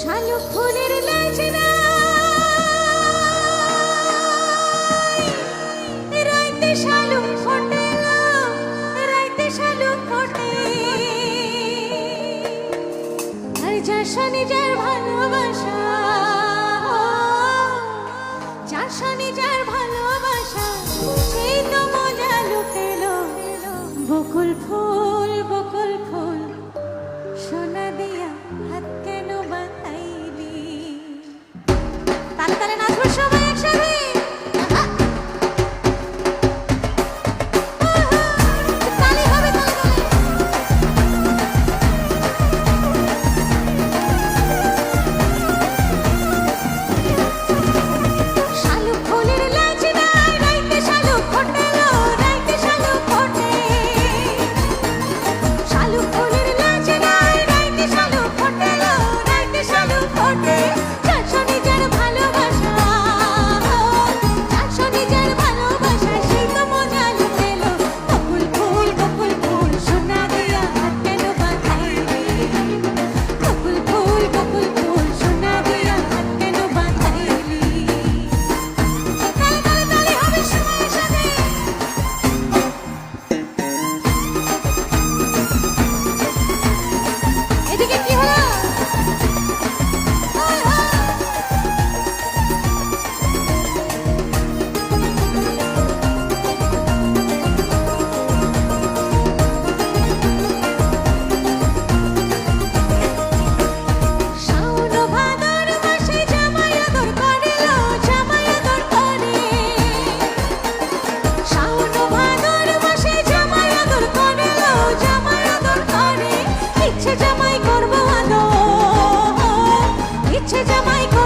শালুক ফুলের নাচনা রাইতে শালুক ফোটে রাইতে শালুক ফোটে। আর যার শনি যার ভালোবাসা যার শনি ভালোবাসা তাহলে নাচবার সবাই যাচ্ছে জামাই